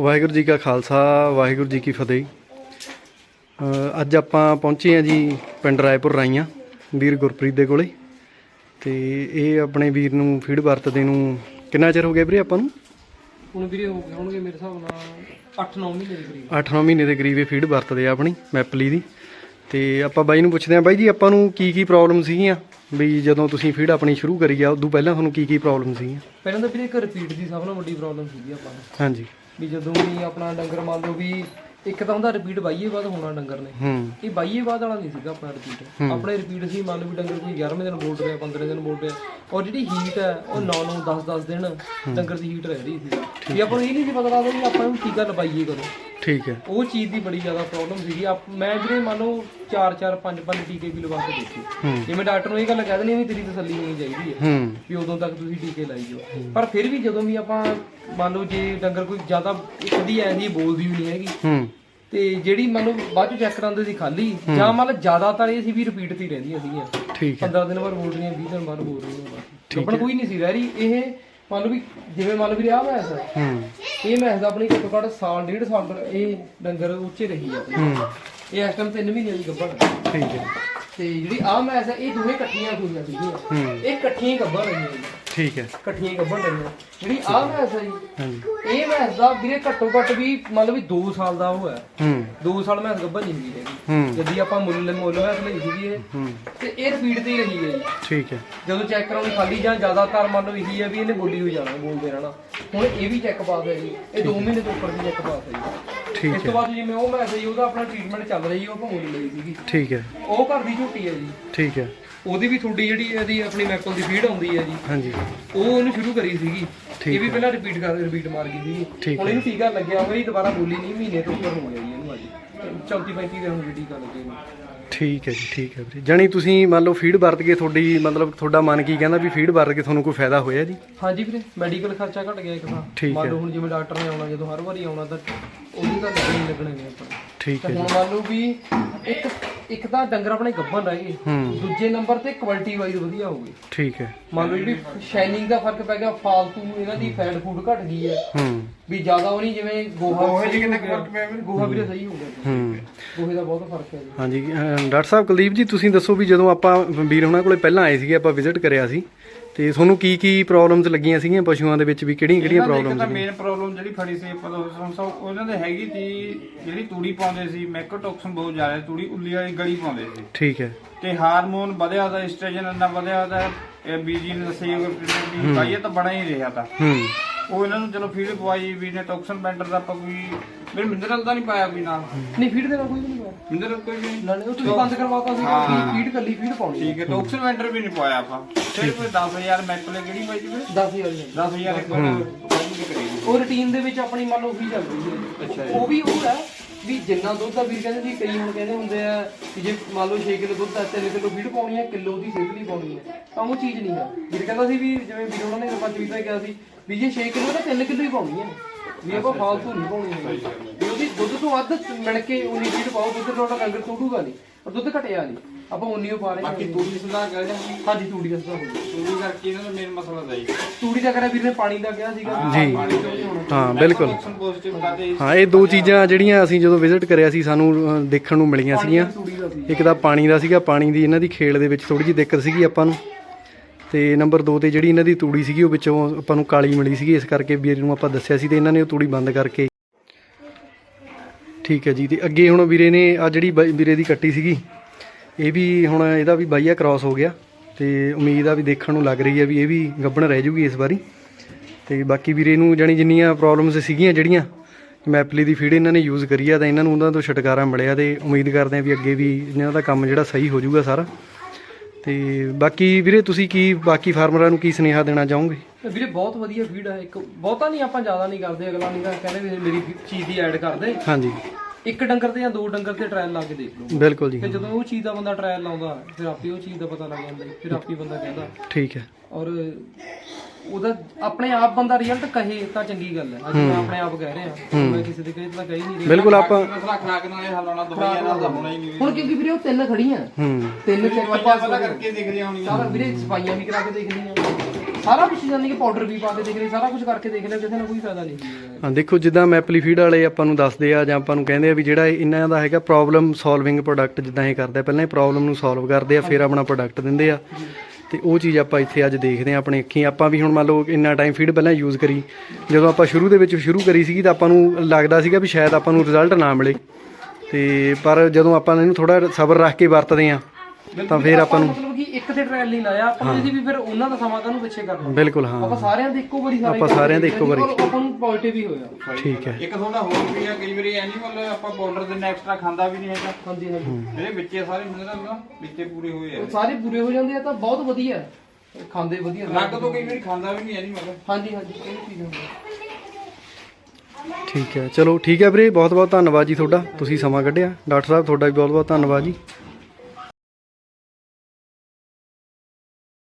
ਵਾਹਿਗੁਰੂ ਜੀ ਕਾ ਖਾਲਸਾ ਵਾਹਿਗੁਰੂ ਜੀ ਕੀ ਫਤਿਹ। ਅੱਜ ਆਪਾਂ ਪਹੁੰਚੇ ਆ ਜੀ ਪਿੰਡ ਰਾਏਪੁਰ ਰਾਈਆਂ ਵੀਰ ਗੁਰਪ੍ਰੀਤ ਦੇ ਕੋਲੇ। ਤੇ ਇਹ ਆਪਣੇ ਵੀਰ ਨੂੰ ਫੀਡ ਵਰਤਦੇ ਨੂੰ ਕਿੰਨਾ ਚਿਰ ਹੋ ਗਿਆ ਵੀਰੇ ਆਪਾਂ ਨੂੰ? ਹੁਣ ਵੀਰੇ ਹੋ ਗਏ ਹੋਣਗੇ ਮੇਰੇ ਹਿਸਾਬ ਨਾਲ 8-9 ਮਹੀਨੇ ਦੇ ਕਰੀਬ। 8-9 ਮਹੀਨੇ ਦੇ ਕਰੀਬ ਇਹ ਫੀਡ ਵਰਤਦੇ ਆ ਆਪਣੀ ਮੈਪਲੀ ਦੀ। ਤੇ ਆਪਾਂ ਬਾਈ ਨੂੰ ਪੁੱਛਦੇ ਆ ਬਾਈ ਜੀ ਆਪਾਂ ਨੂੰ ਕੀ ਕੀ ਪ੍ਰੋਬਲਮ ਸੀਗੀਆਂ? ਵੀ ਜਦੋਂ ਤੁਸੀਂ ਫੀਡ ਆਪਣੀ ਸ਼ੁਰੂ ਕਰੀ ਆ ਉਦੋਂ ਪਹਿਲਾਂ ਤੁਹਾਨੂੰ ਕੀ ਕੀ ਪ੍ਰੋਬਲਮ ਸੀਗੀਆਂ? ਪਹਿਲਾਂ ਤਾਂ ਵੀਰੇ ਇੱਕ ਰਿਪੀਟ ਦੀ ਸਭ ਤੋਂ ਵੱਡੀ ਪ੍ਰੋਬਲਮ ਸੀਗੀ ਆਪਾਂ ਨੂੰ। ਹਾਂਜੀ। ਵੀ ਜਦੋਂ ਵੀ ਆਪਣਾ ਡੰਗਰ ਮੰਨ ਲਓ ਵੀ ਇੱਕ ਤਾਂ ਹੁੰਦਾ ਰਿਪੀਟ ਬਾਈਏ ਬਾਅਦ ਹੋਣਾ ਡੰਗਰ ਨੇ। ਹੂੰ। ਇਹ ਬਾਈਏ ਬਾਅਦ ਵਾਲਾ ਨਹੀਂ ਸੀਗਾ ਆਪਣਾ ਰਿਪੀਟ ਆਪਣੇ ਰਿਪੀਟ ਸੀ ਮੰਨ ਲਓ ਵੀ ਡੰਗਰ ਕੋਈ 11ਵੇਂ ਦਿਨ ਬੋਲ ਰਿਹਾ 15 ਦਿਨ ਬੋਲ ਰਿਹਾ ਔਰ ਜਿਹੜੀ ਹੀਟ ਹੈ ਉਹ 9 9 10 10 ਦਿਨ ਡੰਗਰ ਦੀ ਹੀਟ ਰਹਿ ਰਹੀ ਸੀ। ਵੀ ਆਪਾਂ ਨੂੰ ਇਹ ਨਹੀਂ ਸੀ ਪਤਾ ਲੱਗਦਾ ਵੀ ਆਪਾਂ ਨੂੰ ਟੀਕਾ ਲਵਾਈਏ ਕਦੋਂ। ਠੀਕ ਹੈ। ਉਹ ਚੀਜ਼ ਦੀ ਬੜੀ ਜ਼ਿਆਦਾ ਪ੍ਰੋਬਲਮ ਸੀਗੀ। ਆਪ- ਮੈਂ ਵੀਰੇ ਮੰਨ ਲਓ 4 4 5 5 ਟੀਕੇ ਵੀ ਲਵਾ ਕੇ ਦੇਖੇ। ਜਿਵੇਂ ਡਾਕਟਰ ਨੂੰ ਇਹ ਗੱਲ ਕਹਿ ਦੇਣੀ ਵੀ ਤੇਰੀ ਤਸੱਲੀ ਹੋਣੀ ਚਾਹੀਦੀ ਹੈ ਹੂੰ। ਵੀ ਉਦੋਂ ਤੱਕ ਤੁਸੀਂ ਟੀਕੇ ਲਾਈ ਜਾਓ। ਪਰ ਫਿਰ ਵੀ ਜਦੋਂ ਵੀ ਆਪਾਂ ਮੰਨ ਲਓ ਜੇ ਡੰਗਰ ਕੋਈ ਜ਼ਿਆਦਾ ਕਦੀ ਐ ਨਹੀਂ ਬੋਲਦੀ ਵੀ ਨਹੀਂ ਹੈਗੀ। ਹੂੰ। ਤੇ ਜਿਹੜੀ ਮੰਨ ਲਓ ਬਾਅਦ ਚ ਚੈੱਕ ਕਰਾਉਂਦੇ ਸੀ ਖਾਲੀ ਜਾਂ ਮੰਨ ਲਓ ਜ਼ਿਆਦਾਤਰ ਇਹ ਸੀ ਵੀ ਰਿਪੀਟ ਤੇ ਹੀ ਰਹਿੰਦੀਆਂ ਸੀਗੀਆਂ। ਠੀਕ ਹੈ। 15 ਦਿਨ ਬਾਅਦ ਬੋਲ ਰਹੀਆਂ 20 ਦਿਨ ਬਾਅਦ ਬੋਲ ਰਹੀਆਂ। ਆਪਣਾ ਕੋਈ ਨਹੀਂ ਸੀ ਰਹਿ ਰਹੀ। ਇਹ ਮੰਨ ਲਓ ਵੀ ਜਿਵੇਂ ਮੰਨ ਲਓ ਵੀ ਰਿਹਾ ਮੈਸ ਹੂੰ। ਇਹ ਮੈਸ ਦਾ ਆਪਣੀ ਘੱਟੋ ਘੱਟ ਸਾਲ ਡੇਢ ਸਾਲ ਤੱਕ ਇਹ ਡੰਗਰ ਉੱਚੇ ਰਹੀ ਆ। ਆਪਣੀ ਹੂੰ। ਇਹ ਇਸ ਟਾਈਮ 3 ਮਹੀਨੇ ਦੀ ਗੱਭਣ ਠੀਕ ਹੈ। ਤੇ ਜਿਹੜੀ ਆਹ ਮੈਸ ਹੈ ਇਹ ਦੋਵੇਂ ਇਕੱਠੀਆਂ ਹੋਈਆਂ ਸੀਗੀਆਂ। ਹੂੰ। ਇਹ ਇਕੱਠੀਆਂ ਹੀ ਗੱਭਣ ਰਹੀਆਂ ਜੀ ਠੀਕ ਹੈ। ਇਕੱਠੀਆਂ ਹੀ ਗੱਭਣ ਜਿਹੜੀ ਆਹ ਮੈਸ ਹੈ ਜੀ ਹਾਂਜੀ। ਇਹ ਮੈਸ ਦਾ ਵੀਰੇ ਘੱਟੋ ਘੱਟ ਵੀ ਮੰਨ ਲਓ ਵੀ 2 ਸਾਲ ਦਾ ਉਹ ਹੈ। ਹੂੰ। 2 ਸਾਲ ਮੈਸ ਗੱਭਣ ਨਹੀਂ ਹੋਈ ਹੈਗੀ। ਹੂੰ। ਜਦੀ ਆਪਾਂ ਮੁੱਲ ਮੁੱਲ ਮੈਸ ਲਈ ਸੀਗੀ ਇਹ ਹੂੰ। ਤੇ ਇਹ ਰਿਪੀਟ ਤੇ ਹੀ ਰਹੀ ਹੈ ਜੀ। ਠੀਕ ਹੈ। ਜਦੋਂ ਚੈੱਕ ਕਰਾਉਣੀ ਖਾਲੀ ਜਾਂ ਜ਼ਿਆਦਾਤਰ ਮੰਨ ਲਓ ਇਹੀ ਹੈ ਵੀ ਇਹਨੇ ਬੋਲੀ ਹੋਈ ਜਾਣਾ ਬੋਲਦੇ ਰਹਿਣਾ। ਹੁਣ ਇਹ ਵੀ ਚੈੱਕ ਪਾਸ ਹੈ ਜੀ। ਇਹ 2 ਮਹੀਨੇ ਤੋਂ ਉੱਪਰ ਦੀ ਚੈੱਕ ਪਾਸ ਹੈ ਜੀ। ਠੀਕ ਇਸ ਤੋਂ ਬਾਅਦ ਜਿਵੇਂ ਉਹ ਮੈਸ ਹੈ ਜੀ ਉਹਦਾ ਆਪਣਾ ਟ੍ਰੀਟਮੈਂਟ ਚੱਲ ਰਹੀ ਹੈ ਉਹ ਆਪਾਂ ਮੁੱਲ ਲਈ ਸੀਗੀ। ਠੀਕ ਹੈ। ਉਹ ਘਰ ਦੀ ਝੂਟੀ ਹੈ ਜੀ। ਠੀਕ ਹੈ। ਉਹਦੀ ਵੀ ਤੁਹਾਡੀ ਜਿਹੜੀ ਇਹਦੀ ਆਪਣੀ ਮੈਪਲ ਦੀ ਫੀਡ ਆਉਂਦੀ ਹੈ ਜੀ। ਹਾਂਜੀ। ਉਹ ਉਹਨੂੰ ਸ਼ੁਰੂ ਕਰੀ ਸੀਗੀ। ਇਹ ਵੀ ਪਹਿਲਾਂ ਰਿਪੀਟ ਕਰ ਰਿਪੀਟ ਮਾਰ ਗਈ ਠੀਕ ਹੁਣ ਇਹਨੂੰ ਟੀਕਾ ਲੱਗਿਆ ਹੋਇਆ ਜੀ ਦੁਬਾਰਾ ਬੋਲੀ ਨਹੀਂ ਮਹੀਨੇ ਤੋਂ ਉੱਪਰ ਹੋ ਗਿਆ ਜੀ ਇਹਨੂੰ ਅੱਜ। 34 35 ਦਿਨ ਹੋ ਗਏ ਟੀਕਾ ਲੱਗੇ ਨੂੰ। ਠੀਕ ਹੈ ਜੀ ਠੀਕ ਹੈ ਵੀਰੇ। ਜਾਣੀ ਤੁਸੀਂ ਮੰਨ ਲਓ ਫੀਡ ਵਰਤ ਕੇ ਤੁਹਾਡੀ ਮਤਲਬ ਤੁਹਾਡਾ ਮਨ ਕੀ ਕਹਿੰਦਾ ਵੀ ਫੀਡ ਵਰਤ ਕੇ ਤੁਹਾਨੂੰ ਕੋਈ ਫਾਇਦਾ ਹੋਇਆ ਜੀ? ਹਾਂਜੀ ਵੀਰੇ ਮੈਡੀਕਲ ਖਰਚਾ ਘਟ ਗਿਆ ਇੱਕ ਤਾਂ। ਮੰਨ ਲਓ ਹੁਣ ਜਿਵੇਂ ਡਾਕਟਰ ਨੇ ਆਉਣਾ ਜਦੋਂ ਹਰ ਵਾਰੀ ਆਉਣਾ ਤਾਂ ਉਹਦੀ ਤਾਂ ਲੱਗਣੇ ਲੱਗਣੇ ਨੇ ਆਪਾਂ। ਠੀਕ ਹੈ ਹੁਣ ਮੰਨ ਲਓ ਵੀ ਇੱਕ ਇੱਕ ਤਾਂ ਡੰਗਰ ਆਪਣੇ ਗੱਭਣ ਰਹਿ ਗਏ। ਹੂੰ। ਦੂਜੇ ਨੰਬਰ ਤੇ ਕੁਆਲਿਟੀ ਵਾਈਜ਼ ਵਧੀਆ ਹੋ ਗਈ। ਠੀਕ ਹੈ। ਮੰਨ ਲਓ ਜਿਹੜੀ ਸ਼ਾਈਨਿੰਗ ਦਾ ਫ਼ਰਕ ਪੈ ਗਿਆ ਫਾਲਤੂ ਇਹਨਾਂ ਦੀ ਫੈਟ ਫੂਡ ਘਟ ਗਈ ਹੈ। ਹੂੰ। ਵੀ ਜ਼ਿਆਦਾ ਉਹ ਨਹੀਂ ਜਿਵੇਂ ਗੋਹਾ ਗੋਹੇ ਕਿੰਨਾ ਫ਼ਰਕ ਪਿਆ ਗੋਹਾ ਵੀਰੇ ਸਹੀ ਹੋ ਗਿਆ। ਹੂੰ। ਗੋਹੇ ਦਾ ਬਹੁਤ ਫ਼ਰਕ ਹੈ ਜੀ। ਹਾਂਜੀ ਅਹ ਡਾਕਟਰ ਸਾਹਿਬ ਕੁਲਦੀਪ ਜੀ ਤੁਸੀਂ ਦੱਸੋ ਵੀ ਜਦੋਂ ਆਪਾਂ ਵੀਰ ਉਹਨਾਂ ਕੋਲੇ ਪਹਿਲਾਂ ਆਏ ਸੀਗੇ ਆਪਾਂ ਵਿਜ਼ਿਟ ਕਰਿਆ ਸੀ ਤੇ ਤੁਹਾਨੂੰ ਕੀ ਕੀ ਪ੍ਰੋਬਲਮਸ ਲੱਗੀਆਂ ਸੀਗੀਆਂ ਪਸ਼ੂਆਂ ਦੇ ਵਿੱਚ ਵੀ? ਕਿਹੜੀਆਂ ਕਿਹੜੀਆਂ ਪ੍ਰੋਬਲਮਸ ਤਾਂ ਮੇਨ ਪ੍ਰੋਬਲਮ ਜਿਹੜੀ ਫੜੀ ਸੀ ਆਪਾਂ ਦੋਸਤਾਂ ਸਭ ਉਹਨਾਂ ਦੇ ਹੈਗੀ ਸੀ ਜਿਹੜੀ ਤੂੜੀ ਪਾਉਂਦੇ ਸੀ ਮੈਕੋਟੌਕਸਨ ਬਹੁਤ ਜ਼ਿਆਦਾ ਤੂੜੀ ਉੱਲੀ ਵਾਲੀ ਗਲੀ ਪਾਉਂਦੇ ਸੀ। ਠੀਕ ਹੈ। ਤੇ ਹਾਰਮੋਨ ਵਧਿਆ ਦਾ ਐਸਟ੍ਰੋਜਨ ਇੰਨਾ ਵਧਿਆ ਦਾ ਇਹ ਬੀਜੀ ਨੇ ਦੱਸਿਆ ਕਿ ਭਾਈ ਇਹ ਤਾਂ ਬਣਾ ਹੀ ਰਿਹਾ ਤਾਂ। ਹੂੰ। ਉਹ ਇਹਨਾਂ ਨੂੰ ਚਲੋ ਫੀਡ ਪਵਾਈ ਵੀ ਨੇ ਟੌਕਸਨ ਬੈਂਡਰ ਦਾ ਆਪਾਂ ਕੋਈ ਮੇਰੇ ਮਿਨਰਲ ਤਾਂ ਨਹੀਂ ਪਾਇਆ ਕੋਈ ਨਾਲ। ਨਹੀਂ ਫੀਡ ਦੇਣਾ ਕੋਈ ਵੀ ਨਹੀਂ ਪਾਇਆ। ਮਿਨਰਲ ਕੋਈ ਵੀ ਨਹੀਂ। ਨਾ ਨਹੀਂ ਉਹ ਤੁਸੀਂ ਬੰਦ ਕਰਵਾਤਾ ਸੀ ਫੀਡ ਕੱਲੀ ਫੀਡ ਪਾਉਣੀ ਠੀਕ ਹੈ ਟੌਕਸਨ ਬੈਂਡਰ ਵੀ ਨਹੀਂ ਪਵਾਇਆ ਆਪਾਂ। ਸਿਰਫ 10000 ਮੈਕਲੇ ਕਿਹੜੀ ਪਾਈ ਜੀ 10000 ਦੀ 10000 ਇੱਕ ਵਾਰ ਕਰੀ ਉਹ ਰੁਟੀਨ ਦੇ ਵਿੱਚ ਆਪਣੀ ਮੰਨ ਲਓ ਵੀ ਚੱਲ ਰਹੀ ਹੈ। ਉਹ ਵੀ ਉਹ ਹੈ ਵੀ ਜਿੰਨਾ ਦੁੱਧ ਆ ਵੀਰ ਕਹਿੰਦੇ ਸੀ ਕਈ ਹੁਣ ਕਹਿੰਦੇ ਹੁੰਦੇ ਆ ਕਿ ਜੇ ਮੰਨ ਲਓ 6 ਕਿਲੋ ਦੁੱਧ ਆ 3 ਕਿਲੋ ਫੀਡ ਪਾਉਣੀ ਹੈ ਕਿਲੋ ਦੀ ਸਿਹਤ ਲਈ ਪਾਉਣੀ ਹੈ। ਤਾਂ ਉਹ ਚੀਜ਼ ਨਹੀਂ ਹੈ। ਵੀਰ ਕਹਿੰਦਾ ਸੀ ਵੀ ਜਿਵੇਂ ਵੀਰ ਉਹਨਾਂ ਨੇ ਪੰਜ ਵੀਰ ਨੇ ਕਿਹਾ ਸੀ ਵੀ ਜੇ 6 ਕਿਲੋ ਤਾਂ 3 ਕਿਲੋ ਹੀ ਪਾਉਣੀ ਹੈ। ਵੀ ਆਪਾਂ ਫਾਲਤੂ ਨਹੀਂ ਪਾਉਣੀ ਹੈ। ਵੀ ਉਹਦੀ ਦੁੱਧ ਤੋਂ ਵੱਧ ਮਿਣ ਕੇ ਉਨੀ ਫੀਡ ਪਾਓ ਦੁੱਧ ਤੁਹਾਡਾ ਡੰਗਰ ਤੋੜੂਗਾ ਨਹੀਂ ਪਰ ਦੁੱਧ ਘਟਿਆ ਨਹੀਂ। ਆਪਾਂ ਉਨੀ ਓ ਪਾ ਰਹੇ ਹਾਂ। ਬਾਕੀ ਤੂੜੀ ਸੁਧਾਰ ਕਰ ਜਾਂਦੀ ਹਾਂਜੀ ਤੂੜੀ ਦਾ ਸੁਧਾਰ ਹੋਊਗਾ। ਤੂੜੀ ਕਰਕੇ ਇਹਨਾਂ ਦਾ ਮੇਨ ਮਸਲਾ ਦਾ ਹੀ। ਤੂੜੀ ਦਾ ਕਰਿਆ ਵੀਰ ਨੇ ਪਾਣੀ ਦਾ ਕਿਹਾ ਸੀਗਾ। ਜੀ। ਪਾਣੀ ਤੋਂ ਨਹੀਂ ਹੋਣਾ ਹਾਂ ਬਿਲਕੁਲ। ਟੌਕਸਨ ਪੋਜ਼ਿਟਿਵ ਕਰਦੇ ਹਾਂ ਇਹ ਦੋ ਚੀਜ਼ਾਂ ਜਿਹੜੀਆਂ ਅਸੀਂ ਜਦੋਂ ਵਿਜ਼ਿਟ ਕਰਿਆ ਸੀ ਸਾਨੂੰ ਦੇਖਣ ਨੂੰ ਮਿਲੀਆਂ ਸੀਗੀਆਂ। ਤੂੜੀ ਦਾ ਸੀ। ਇੱਕ ਤਾਂ ਪਾਣੀ ਦਾ ਸੀਗਾ ਪਾਣੀ ਦੀ ਇਹਨਾਂ ਦੀ ਖੇਲ ਦੇ ਵਿੱਚ ਥੋੜੀ ਜਿਹੀ ਦਿੱਕਤ ਸੀਗੀ ਆਪਾਂ ਨੂੰ। ਤੇ ਨੰਬਰ 2 ਤੇ ਜਿਹੜੀ ਇਹਨਾਂ ਦੀ ਤੂੜੀ ਸੀਗੀ, ਉਹ ਵਿੱਚੋਂ ਆਪਾਂ ਨੂੰ ਕਾਲੀ ਮਿਲੀ ਸੀਗੀ। ਇਸ ਕਰਕੇ ਵੀਰ ਨੂੰ ਆਪਾਂ ਦੱਸਿਆ ਸੀ ਤੇ ਇਹਨਾਂ ਨੇ ਉਹ ਤੂੜੀ ਬੰਦ ਕਰਕੇ ਠੀਕ ਹੈ ਜੀ। ਤੇ ਅੱਗੇ ਹੁਣ ਵੀਰੇ ਨੇ ਆ ਜਿਹੜੀ ਬਾਈ- ਵੀਰੇ ਦੀ ਕੱਟੀ ਸੀਗੀ, ਇਹ ਵੀ ਹੁਣ ਇਹਦਾ ਵੀ ਬਾਈਆ ਕ੍ਰਾਸ ਹੋ ਗਿਆ ਤੇ ਉਮੀਦ ਆ ਵੀ ਦੇਖਣ ਨੂੰ ਲੱਗ ਰਹੀ ਹੈ ਵੀ ਇਹ ਵੀ ਗੱਬਣ ਰਹਿ ਜੂਗੀ ਇਸ ਵਾਰੀ। ਤੇ ਬਾਕੀ ਵੀਰੇ ਨੂੰ ਜਾਣੀ ਜਿੰਨੀਆਂ ਪ੍ਰੋਬਲਮਸ ਸੀਗੀਆਂ ਜਿਹੜੀਆਂ ਮੈਪਲੀ ਦੀ ਫੀਡ ਇਹਨਾਂ ਨੇ ਯੂਜ਼ ਕਰੀ ਆ ਤਾਂ ਇਹਨਾਂ ਨੂੰ ਉਹਨਾਂ ਤੋਂ ਛੁਟਕਾਰਾ ਮਿਲਿਆ ਤੇ ਉਮੀਦ ਕਰਦੇ ਆ ਵੀ ਅੱਗੇ ਵੀ ਇਹਨਾਂ ਦਾ ਕੰਮ ਜਿਹੜਾ ਸਹੀ ਹੋ ਜਾਊਗਾ ਸਾਰਾ। ਤੇ ਬਾਕੀ ਵੀਰੇ ਤੁਸੀਂ ਕੀ ਬਾਕੀ ਫਾਰਮਰਾਂ ਨੂੰ ਕੀ ਸੁਨੇਹਾ ਦੇਣਾ ਚਾਹੋਗੇ? ਵੀਰੇ ਬਹੁਤ ਵਧੀਆ ਫੀਡ ਹੈ ਇੱਕ। ਬਹੁਤਾ ਨਹੀਂ ਆਪਾਂ ਜ਼ਿਆਦਾ ਨਹੀਂ ਕਰਦੇ ਅਗਲਾ ਨਹੀਂ ਕਹਿੰਦੇ ਵੀ ਮੇਰੀ ਚੀਜ਼ ਦੀ ਐਡ ਕਰ ਦੇ। ਹਾਂਜੀ। ਇੱਕ ਡੰਗਰ ਤੇ ਜਾਂ ਦੋ ਡੰਗਰ ਤੇ ਟ੍ਰਾਇਲ ਲਾ ਕੇ ਦੇਖ ਲਓ। ਬਿਲਕੁਲ ਜੀ। ਤੇ ਜਦੋਂ ਉਹ ਚੀਜ਼ ਦਾ ਬੰਦਾ ਟ੍ਰਾਇਲ ਲਾਉਂਦਾ ਫਿਰ ਆਪੇ ਉਹ ਚੀਜ਼ ਦਾ ਪਤਾ ਲੱਗ ਜਾਂਦਾ ਫਿਰ ਆਪੇ ਬੰਦਾ ਕਹਿੰਦਾ। ਠੀਕ ਹੈ। ਔਰ ਉਹਦਾ ਆਪਣੇ ਆਪ ਬੰਦਾ ਰਿਜ਼ਲਟ ਕਹੇ ਤਾਂ ਚੰਗੀ ਗੱਲ ਹੈ। ਅੱਜ ਮੈਂ ਆਪਣੇ ਆਪ ਕਹਿ ਰਿਹਾ। ਮੈਂ ਕਿਸੇ ਦੇ ਕਹੇ ਤਾਂ ਕਹਿ ਹੀ ਨਹੀਂ ਰਿਹਾ। ਬਿਲਕੁਲ ਆਪਾਂ ਮਸਲਾ ਖਰਾਕ ਨਾਲ ਇਹ ਹੱਲ ਹੋਣਾ ਦਵਾਈਆਂ ਨਾਲ ਤਾਂ ਹੋਣਾ ਹੀ ਨਹੀਂ। ਹੁਣ ਕਿਉਂਕਿ ਵੀਰੇ ਉਹ ਤਿੰਨ ਖੜੀਆਂ। ਹੂੰ। ਤਿੰਨ ਚੈੱਕ ਪਾਸ ਕਰਕੇ ਦਿਖਦੀਆਂ ਹੋਣੀਆਂ ਸਾਰਾ ਵੀਰੇ ਸਫਾਈਆਂ ਵੀ ਕਰਾ ਕੇ ਦੇਖ ਲਈਆਂ ਸਾਰਾ ਕੁਝ ਜਾਨੀ ਕਿ ਪਾਊਡਰ ਵੀ ਪਾ ਕੇ ਦੇਖ ਲਈ ਸਾਰਾ ਕੁਝ ਕਰਕੇ ਦੇਖ ਲਿਆ ਕਿਸੇ ਨੂੰ ਕੋਈ ਫਾਇਦਾ ਨਹੀਂ ਹਾਂ ਦੇਖੋ ਜਿੱਦਾਂ ਮੈਪਲੀ ਫੀਡ ਵਾਲੇ ਆਪਾਂ ਨੂੰ ਦੱਸਦੇ ਆ ਜਾਂ ਆਪਾਂ ਨੂੰ ਕਹਿੰਦੇ ਆ ਵੀ ਜਿਹੜਾ ਇਹਨਾਂ ਦਾ ਹੈਗਾ ਪ੍ਰੋਬਲਮ ਸੋਲਵਿੰਗ ਪ੍ਰੋਡਕਟ ਜਿੱਦਾਂ ਇਹ ਕਰਦਾ ਪਹਿਲਾਂ ਇਹ ਪ੍ਰੋਬਲਮ ਨੂੰ ਸੋਲਵ ਕਰਦੇ ਆ ਫਿਰ ਆਪਣਾ ਪ੍ਰੋਡਕਟ ਦਿੰਦੇ ਆ। ਤੇ ਉਹ ਚੀਜ਼ ਆਪਾਂ ਇੱਥੇ ਅੱਜ ਦੇਖਦੇ ਆ ਆਪਣੇ ਅੱਖੀਂ। ਆਪਾਂ ਵੀ ਹੁਣ ਮੰਨ ਲਓ ਇੰਨਾ ਟਾਈਮ ਫੀਡ ਪਹਿਲਾਂ ਯੂਜ਼ ਕਰੀ। ਜਦੋਂ ਆਪਾਂ ਸ਼ੁਰੂ ਦੇ ਵਿੱਚ ਸ਼ੁਰੂ ਕਰੀ ਸੀਗੀ ਤਾਂ ਆਪਾਂ ਨੂੰ ਲੱਗਦਾ ਸੀਗਾ ਵੀ ਸ਼ਾਇਦ ਆਪਾਂ ਨੂੰ ਰਿਜ਼ਲਟ ਨਾ ਮਿਲੇ। ਤੇ ਪਰ ਜਦੋਂ ਆਪਾਂ ਇਹਨੂੰ ਥੋੜਾ ਸਬਰ ਰੱਖ ਕੇ ਵਰਤਦੇ ਆ ਤਾਂ ਫਿਰ ਆਪਾਂ ਨੂੰ ਮਤਲਬ ਕਿ ਇੱਕ ਤੇ ਟ੍ਰਾਇਲ ਨਹੀਂ ਲਾਇਆ ਆਪਾਂ ਇਹਦੀ ਵੀ ਫਿਰ ਉਹਨਾਂ ਦਾ ਸਮਾਂ ਕਾਹਨੂੰ ਪਿੱਛੇ ਕਰਨਾ? ਬਿਲਕੁਲ ਹਾਂ। ਆਪਾਂ ਸਾਰਿਆਂ ਦੇ ਇੱਕੋ ਵਾਰੀ ਸਾਰੇ ਆਪਾਂ ਸਾਰਿਆਂ ਦੇ ਇੱਕੋ ਵਾਰੀ। ਆਪਾਂ ਨੂੰ ਪੋਜ਼ਿਟਿਵ ਹੀ ਹੋਇਆ। ਠੀਕ ਹੈ। ਇੱਕ ਤੁਹਾਡਾ ਹੋਰ ਵੀ ਆ ਕਈ ਵਾਰੀ ਐਨੀਮਲ ਆਪਾਂ ਪਾਊਡਰ ਦੇ ਐਕਸਟਰਾ ਖਾਂਦਾ ਵੀ ਨਹੀਂ ਹੈਗਾ। ਹਾਂਜੀ ਹਾਂਜੀ। ਜਿਹੜੇ ਵਿੱਚੇ ਸਾਰੇ ਮਿਨਰਲ ਨਾ ਵਿੱਚੇ ਪੂਰੇ ਹੋਏ ਆ। ਉਹ ਸਾਰੇ ਪੂਰੇ ਹੋ ਜਾਂਦੇ ਆ ਤਾਂ ਬਹੁਤ ਵਧੀਆ। ਹੈ। ਖਾਂਦੇ ਵਧੀਆ। ਲੱਗ ਤੋਂ ਕਈ ਵਾਰੀ ਖਾਂਦਾ ਵੀ ਨਹੀਂ ਐਨੀਮਲ ਹਾਂਜੀ ਹਾਂਜੀ ਇਹ ਚੀਜ਼ ਹੁੰਦੀ ਹੈ ਠੀਕ ਹੈ ਚਲੋ ਠੀਕ ਹੈ ਵੀਰੇ ਬਹੁਤ ਬਹੁਤ ਧੰਨਵਾਦ ਜੀ ਤੁਹਾਡਾ। ਤੁਸੀਂ ਸਮਾਂ ਕੱਢਿਆ। ਡਾਕਟਰ ਸਾਹਿਬ ਤੁਹਾਡਾ ਵੀ ਬਹੁਤ ਬਹੁਤ ਧੰਨਵਾਦ ਜੀ।